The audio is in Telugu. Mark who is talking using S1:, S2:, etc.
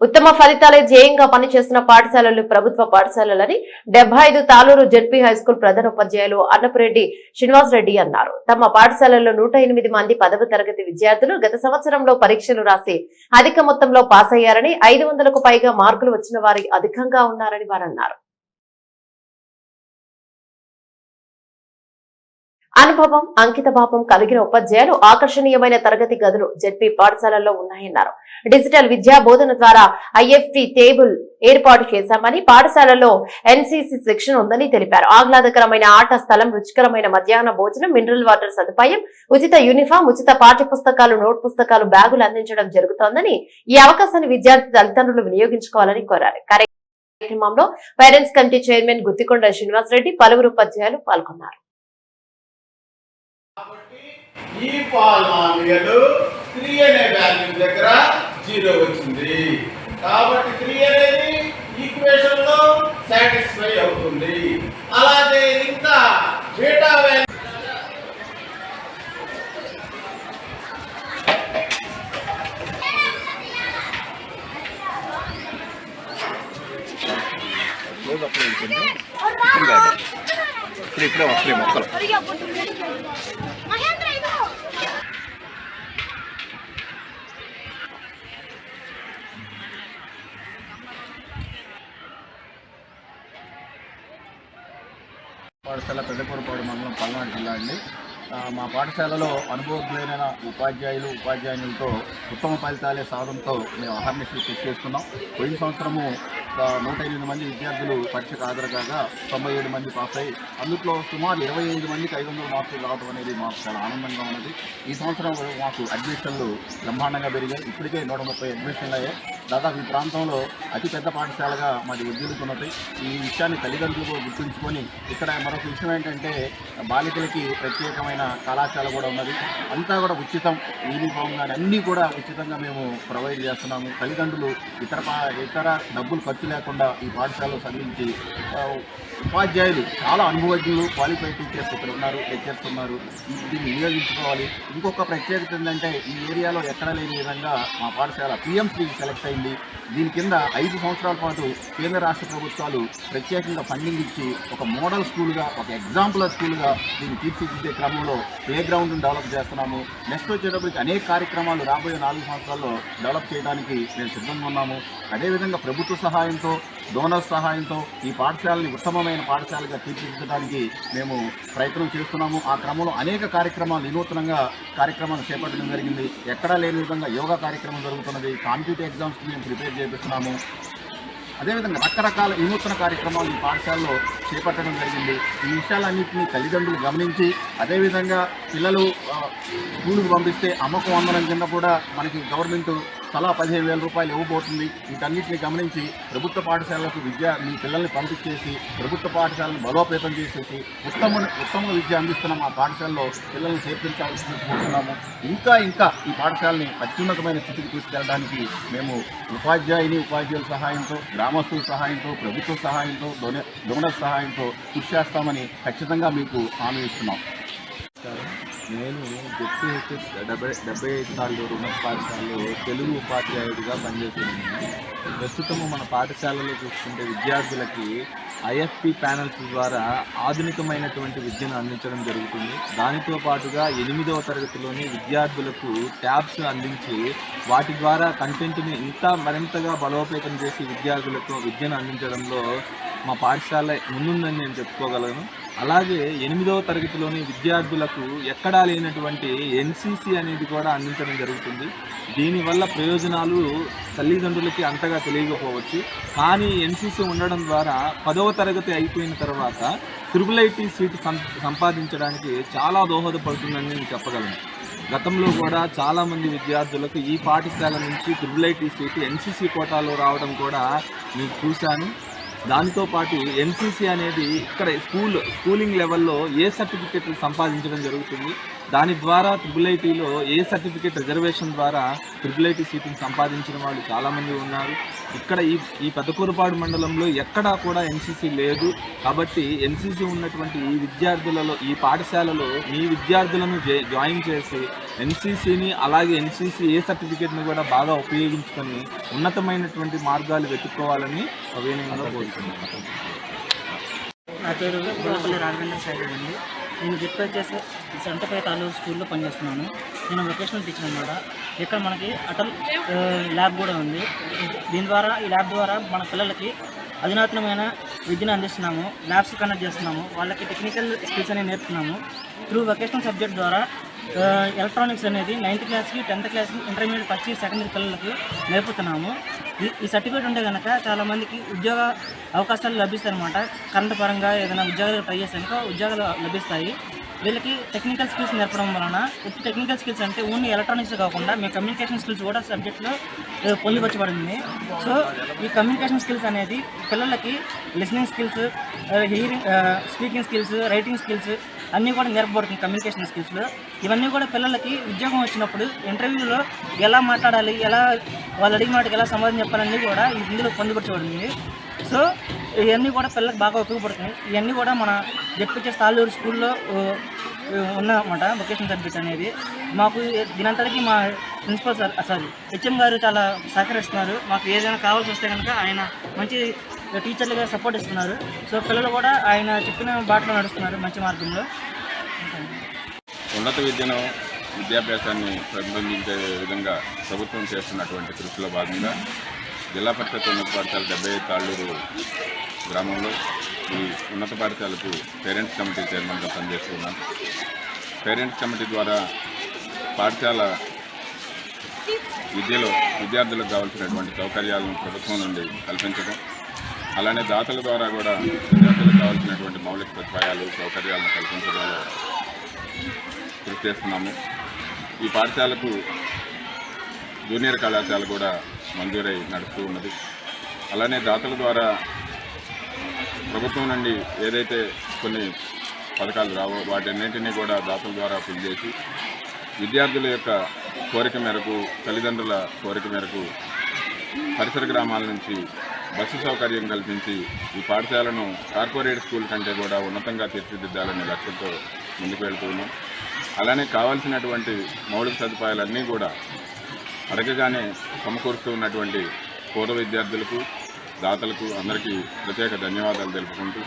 S1: ఉత్తమ ఫలితాలే ధ్యేయంగా పనిచేస్తున్న పాఠశాలలు ప్రభుత్వ పాఠశాలలని డెబ్బై ఐదు తాలూరు జెడ్పీ హైస్కూల్ ప్రధాన ఉపాధ్యాయులు అన్నపురెడ్డి శ్రీనివాస్ రెడ్డి అన్నారు. తమ పాఠశాలల్లో నూట ఎనిమిది మంది పదవ తరగతి విద్యార్థులు గత సంవత్సరంలో పరీక్షలు రాసి అధిక మొత్తంలో పాస్ అయ్యారని ఐదు వందలకు పైగా మార్కులు వచ్చిన వారి అధికంగా ఉన్నారని వారు అనుభవం అంకిత భావం కలిగిన ఉపాధ్యాయులు ఆకర్షణీయమైన తరగతి గదులు జడ్పీ పాఠశాలల్లో ఉన్నాయన్నారు. డిజిటల్ విద్యా బోధన ద్వారా ఐఎఫ్టి టేబుల్ ఏర్పాటు చేశామని పాఠశాలలో ఎన్సీసీ శిక్షణ ఉందని తెలిపారు. ఆహ్లాదకరమైన ఆట స్థలం రుచికరమైన మధ్యాహ్న భోజనం మినరల్ వాటర్ సదుపాయం ఉచిత యూనిఫామ్ ఉచిత పాఠ్య పుస్తకాలు నోట్ పుస్తకాలు బ్యాగులు అందించడం జరుగుతోందని ఈ అవకాశాన్ని విద్యార్థి తల్లిదండ్రులు వినియోగించుకోవాలని కోరారు. కార్యక్రమంలో parents committee chairman Guttikonda Srinivas Reddy పలువురు ఉపాధ్యాయులు పాల్గొన్నారు.
S2: ఈ పాలినామియల్ త్రీ అనే వాల్యూ దగ్గర జీరో వచ్చింది. కాబట్టి త్రీ అనేది ఈక్వేషన్లో సాటిస్ఫై అవుతుంది. అలాగే ఇంకా బీటా వాల్యూ
S3: ఇప్పుడు ఇప్పుడే వస్తాయి మొక్కలు పాఠశాల పెద్దకూరపాడు మండలం పల్నాడు జిల్లా అండి. మా పాఠశాలలో అనుభవజ్ఞులైన ఉపాధ్యాయులు ఉపాధ్యాయులతో ఉత్తమ ఫలితాలే సాధనతో మేము అహర్నిశలు కృషి చేస్తున్నాం. పోయిన సంవత్సరము నూట ఎనిమిది మంది విద్యార్థులు పరీక్షకు హాజరు కాగా తొంభై ఏడు మంది పాస్ అయ్యి అందులో సుమారు ఇరవై ఐదు మందికి ఐదు వందల మార్కులు రావడం అనేది మాకు చాలా ఆనందంగా ఉన్నది. ఈ సంవత్సరం మాకు అడ్మిషన్లు బ్రహ్మాండంగా పెరిగాయి. ఇప్పటికే నూట ముప్పై అడ్మిషన్లు అయ్యాయి. దాదాపు ఈ ప్రాంతంలో అతిపెద్ద పాఠశాలగా మాది ఉద్యోగుతున్నది ఈ విషయాన్ని తల్లిదండ్రులు గుర్తుంచుకొని ఇక్కడ మరొక విషయం ఏంటంటే బాలికలకి ప్రత్యేకమైన కళాశాల కూడా ఉన్నది. అంతా కూడా ఉచితం యూనిఫామ్ కానీ అన్నీ కూడా ఉచితంగా మేము ప్రొవైడ్ చేస్తున్నాము. తల్లిదండ్రులు ఇతర పా- ఇతర డబ్బులు ఖర్చు లేకుండా ఈ పాఠశాలలో చదివించి ఉపాధ్యాయులు చాలా అనుభవజ్ఞులు క్వాలిఫైడ్ టీచర్స్ ఇక్కడ ఉన్నారు లెక్చర్స్ ఉన్నారు. దీన్ని వినియోగించుకోవాలి. ఇంకొక ప్రత్యేకత ఏంటంటే ఈ ఏరియాలో ఎక్కడ లేని విధంగా మా పాఠశాల పిఎంసీ సెలెక్ట్ ఉంది దీని కింద ఐదు సంవత్సరాల పాటు కేంద్ర రాష్ట్ర ప్రభుత్వాలు ప్రత్యేకంగా ఫండింగ్ ఇచ్చి ఒక మోడల్ స్కూల్గా ఒక ఎగ్జాంపుల్ స్కూల్గా దీన్ని తీర్చిదిద్దే క్రమంలో ప్లే గ్రౌండ్ను డెవలప్ చేస్తున్నాము. నెక్స్ట్ వచ్చేటప్పటికి అనేక కార్యక్రమాలు రాబోయే నాలుగు సంవత్సరాల్లో డెవలప్ చేయడానికి మేము సిద్ధంగా ఉన్నాము. అదేవిధంగా ప్రభుత్వ సహాయంతో డోనర్స్ సహాయంతో ఈ పాఠశాలని ఉత్తమమైన పాఠశాలగా తీర్చిదిద్దడానికి మేము ప్రయత్నం చేస్తున్నాము. ఆ క్రమంలో అనేక కార్యక్రమాలు వినూత్నంగా కార్యక్రమాలు చేపట్టడం జరిగింది. ఎక్కడా లేని విధంగా యోగా కార్యక్రమం జరుగుతున్నది. కాంపిటేటివ్ ఎగ్జామ్స్కి మేము ప్రిపేర్ చేపిస్తున్నాము. అదేవిధంగా రకరకాల వినూత్న కార్యక్రమాలు ఈ పాఠశాలలో చేపట్టడం జరిగింది. ఈ విషయాలన్నింటినీ తల్లిదండ్రులు గమనించి అదేవిధంగా పిల్లలు స్కూల్కి స్కూలుకు పంపిస్తే అమ్మకం అందరం కింద కూడా మనకి గవర్నమెంట్ తలా పదిహేను వేల రూపాయలు ఇవ్వబోతుంది. వీటన్నిటిని గమనించి ప్రభుత్వ పాఠశాలకు విద్య మీ పిల్లల్ని పంపించేసి ప్రభుత్వ పాఠశాలను బలోపేతం చేసేసి ఉత్తమ ఉత్తమ విద్య అందిస్తున్న మా పాఠశాలలో పిల్లల్ని చేర్పించాల్సింది కోరుతున్నాము. ఇంకా ఇంకా ఈ పాఠశాలని అత్యున్నతమైన స్థితికి తీసుకెళ్ళడానికి మేము ఉపాధ్యాయుని ఉపాధ్యాయుల సహాయంతో గ్రామస్తుల సహాయంతో ప్రభుత్వ సహాయంతో డొనే డోనర్ సహాయంతో కృషి చేస్తామని ఖచ్చితంగా మీకు హామీ ఇస్తున్నాం.
S4: నేను జెడ్పీ హెచ్ఎస్ డెబ్బై డెబ్బై ఐదు సార్లు రుణ పాఠశాలలో తెలుగు ఉపాధ్యాయుడిగా పనిచేస్తున్నాను. ప్రస్తుతము మన పాఠశాలలో చూసుకుంటే విద్యార్థులకి ఐఎఫ్పి ప్యానల్స్ ద్వారా ఆధునికమైనటువంటి విద్యను అందించడం జరుగుతుంది. దానితో పాటుగా ఎనిమిదవ తరగతిలోని విద్యార్థులకు ట్యాబ్స్ అందించి వాటి ద్వారా కంటెంట్ని ఇంకా మరింతగా బలోపేతం చేసి విద్యార్థులకు విద్యను అందించడంలో మా పాఠశాల ముందుందని నేను చెప్పుకోగలను. అలాగే ఎనిమిదవ తరగతిలోని విద్యార్థులకు ఎక్కడా లేనటువంటి ఎన్సిసి అనేది కూడా అందించడం జరుగుతుంది. దీనివల్ల ప్రయోజనాలు తల్లిదండ్రులకి అంతగా తెలియకపోవచ్చు. కానీ ఎన్సిసి ఉండడం ద్వారా పదవ తరగతి అయిపోయిన తర్వాత త్రిబుల్ ఐటీ సీటు సం సంపాదించడానికి చాలా దోహదపడుతుందని నేను చెప్పగలను. గతంలో కూడా చాలామంది విద్యార్థులకు ఈ పాఠశాల నుంచి త్రిబుల్ ఐటీ సీటు ఎన్సిసి కోటాలో రావడం కూడా నేను చూశాను. దాంతో పాటు అనేది ఇక్కడ స్కూల్ స్కూలింగ్ లెవెల్లో ఏ సర్టిఫికెట్లు సంపాదించడం జరుగుతుంది దాని ద్వారా ట్రిపుల్ ఐటీలో ఏ సర్టిఫికెట్ రిజర్వేషన్ ద్వారా ట్రిపుల్ ఐటీ సీట్ని సంపాదించిన వాళ్ళు చాలామంది ఉన్నారు. ఇక్కడ ఈ ఈ పెదకూరుపాడు మండలంలో ఎక్కడా కూడా ఎన్సీసీ లేదు. కాబట్టి ఎన్సీసీ ఉన్నటువంటి ఈ విద్యార్థులలో ఈ పాఠశాలలో మీ విద్యార్థులను జాయిన్ చేసి ఎన్సీసీని అలాగే ఎన్సీసీ ఏ సర్టిఫికేట్ని కూడా బాగా ఉపయోగించుకొని ఉన్నతమైనటువంటి మార్గాలు వెతుక్కోవాలని వినయంగా కోరుతున్నాను.
S5: నా పేరు గుణపల్లి రాఘవేంద్ర సాయి అండి. నేను జిప్ వచ్చేసి సంతపై తాలూరు స్కూల్లో పనిచేస్తున్నాను. నేను వొకేషనల్ టీచర్ అనమాట ఇక్కడ మనకి అటల్ ల్యాబ్ కూడా ఉంది. దీని ద్వారా ఈ ల్యాబ్ ద్వారా మన పిల్లలకి అధునాతనమైన విద్యను అందిస్తున్నాము ల్యాబ్స్ కండక్ట్ చేస్తున్నాము వాళ్ళకి టెక్నికల్ స్కిల్స్ అనేవి నేర్పుతున్నాము. త్రూ వొకేషనల్ సబ్జెక్ట్ ద్వారా ఎలక్ట్రానిక్స్ అనేది నైన్త్ క్లాస్కి టెన్త్ క్లాస్కి intermediate first year second year పిల్లలకి నేర్పుతున్నాము. ఈ ఈ సర్టిఫికేట్ ఉంటే కనుక చాలామందికి ఉద్యోగ అవకాశాలు లభిస్తాయి అనమాట కరెంట్ పరంగా ఏదైనా ఉద్యోగాలు ట్రై చేస్తే కనుక ఉద్యోగాలు లభిస్తాయి. వీళ్ళకి టెక్నికల్ స్కిల్స్ నేర్పడం వలన ఇప్పుడు టెక్నికల్ స్కిల్స్ అంటే ఓన్లీ ఎలక్ట్రానిక్స్ కాకుండా మీ కమ్యూనికేషన్ స్కిల్స్ కూడా సబ్జెక్ట్లో పొందుపరచబడింది. సో ఈ కమ్యూనికేషన్ స్కిల్స్ అనేది పిల్లలకి listening skills hearing speaking skills writing skills అన్నీ కూడా నేర్పబడుతుంది కమ్యూనికేషన్ స్కిల్స్లో ఇవన్నీ కూడా పిల్లలకి ఉద్యోగం వచ్చినప్పుడు ఇంటర్వ్యూలో ఎలా మాట్లాడాలి ఎలా వాళ్ళు అడిగిన వాటికి ఎలా సమాధానం చెప్పాలన్నీ కూడా ఇందులో పొందుపరచబడింది. సో ఇవన్నీ కూడా పిల్లలకు బాగా ఉపయోగపడుతున్నాయి. ఇవన్నీ కూడా మన జడ్పిచ్చే తాళ్ళూరు స్కూల్లో ఉన్నమాట వొకేషన్ సబ్జెక్ట్ అనేది. మాకు దీనంతటికీ మా ప్రిన్సిపల్ సార్ సారీ హెచ్ఎం గారు చాలా సహకరిస్తున్నారు. మాకు ఏదైనా కావాల్సి వస్తే కనుక ఆయన మంచి టీచర్లుగా సపోర్ట్ ఇస్తున్నారు. సో పిల్లలు కూడా ఆయన చెప్పిన బాటలో నడుస్తున్నారు మంచి మార్గంలో.
S6: ఉన్నత విద్యను విద్యాభ్యాసాన్ని పెంపొందించే విధంగా ప్రభుత్వం చేస్తున్నటువంటి కృషిలో భాగంగా జిల్లా పరిషత్ ఉన్నత పాఠశాల డెబ్బై తాళ్ళూరు గ్రామంలో ఈ ఉన్నత పాఠశాలకు పేరెంట్స్ కమిటీ చైర్మన్గా పనిచేస్తున్నాను పేరెంట్స్ కమిటీ ద్వారా పాఠశాల విద్యలో విద్యార్థులకు కావాల్సినటువంటి సౌకర్యాలను ప్రభుత్వం నుండి కల్పించడం అలానే దాతల ద్వారా కూడా విద్యార్థులకు కావాల్సినటువంటి మౌలిక సదుపాయాలు సౌకర్యాలను కల్పించడంలో కృషి చేస్తున్నాము. ఈ పాఠశాలకు జూనియర్ కళాశాల కూడా మంజూరై నడుస్తూ ఉన్నది. అలానే దాతల ద్వారా ప్రభుత్వం నుండి ఏదైతే కొన్ని పథకాలు రావో వాటన్నింటినీ కూడా దాతల ద్వారా ఫిల్ చేసి విద్యార్థుల యొక్క కోరిక మేరకు తల్లిదండ్రుల కోరిక మేరకు పరిసర గ్రామాల నుంచి బస్సు సౌకర్యం కల్పించి ఈ పాఠశాలను కార్పొరేట్ స్కూల్ కంటే కూడా ఉన్నతంగా తీర్చిదిద్దాలనే లక్ష్యంతో ముందుకు వెళ్తున్నాం అలానే కావాల్సినటువంటి మౌలిక సదుపాయాలన్నీ కూడా అడగగానే సమకూరుస్తూ ఉన్నటువంటి పూర్వ విద్యార్థులకు దాతలకు అందరికీ ప్రత్యేక ధన్యవాదాలు తెలుపుకుంటూ